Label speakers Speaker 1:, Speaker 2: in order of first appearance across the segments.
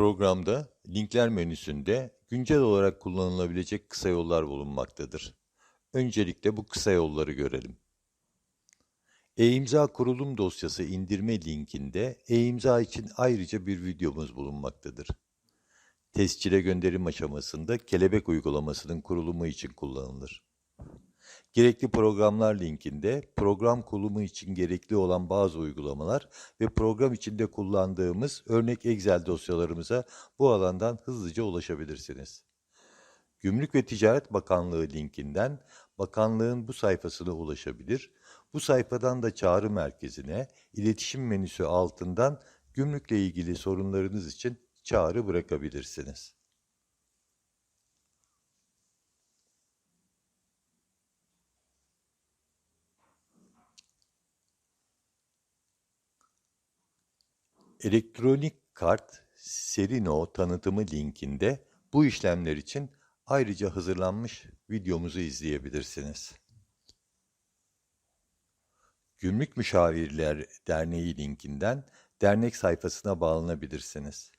Speaker 1: Programda linkler menüsünde güncel olarak kullanılabilecek kısa yollar bulunmaktadır. Öncelikle bu kısa yolları görelim. E-imza kurulum dosyası indirme linkinde e-imza için ayrıca bir videomuz bulunmaktadır. Tescile gönderim aşamasında kelebek uygulamasının kurulumu için kullanılır. Gerekli programlar linkinde program kurulumu için gerekli olan bazı uygulamalar ve program içinde kullandığımız örnek Excel dosyalarımıza bu alandan hızlıca ulaşabilirsiniz. Gümrük ve Ticaret Bakanlığı linkinden bakanlığın bu sayfasına ulaşabilir. Bu sayfadan da çağrı merkezine, iletişim menüsü altından gümrükle ilgili sorunlarınız için çağrı bırakabilirsiniz. Elektronik kart Serino tanıtımı linkinde bu işlemler için ayrıca hazırlanmış videomuzu izleyebilirsiniz. Gümrük Müşavirler Derneği linkinden dernek sayfasına bağlanabilirsiniz.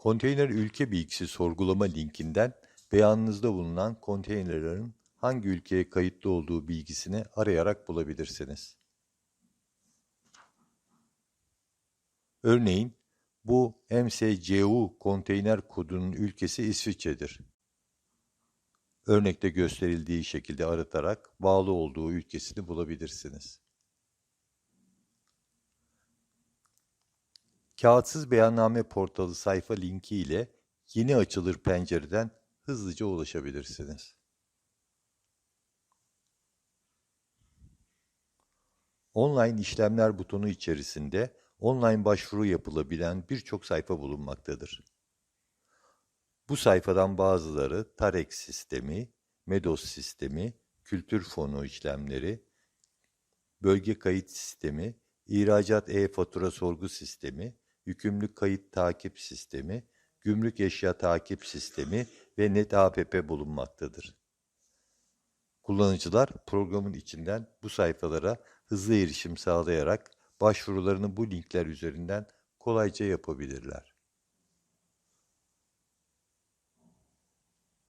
Speaker 1: Konteyner ülke bilgisi sorgulama linkinden beyanınızda bulunan konteynerlerin hangi ülkeye kayıtlı olduğu bilgisini arayarak bulabilirsiniz. Örneğin bu MSCU konteyner kodunun ülkesi İsviçre'dir. Örnekte gösterildiği şekilde aratarak bağlı olduğu ülkesini bulabilirsiniz. Kağıtsız Beyanname Portalı sayfa linki ile yeni açılır pencereden hızlıca ulaşabilirsiniz. Online işlemler butonu içerisinde online başvuru yapılabilen birçok sayfa bulunmaktadır. Bu sayfadan bazıları Tarex sistemi, Medos sistemi, kültür fonu işlemleri, bölge kayıt sistemi, ihracat e-fatura sorgu sistemi, yükümlülük kayıt takip sistemi, gümrük eşya takip sistemi ve NetApp bulunmaktadır. Kullanıcılar programın içinden bu sayfalara hızlı erişim sağlayarak başvurularını bu linkler üzerinden kolayca yapabilirler.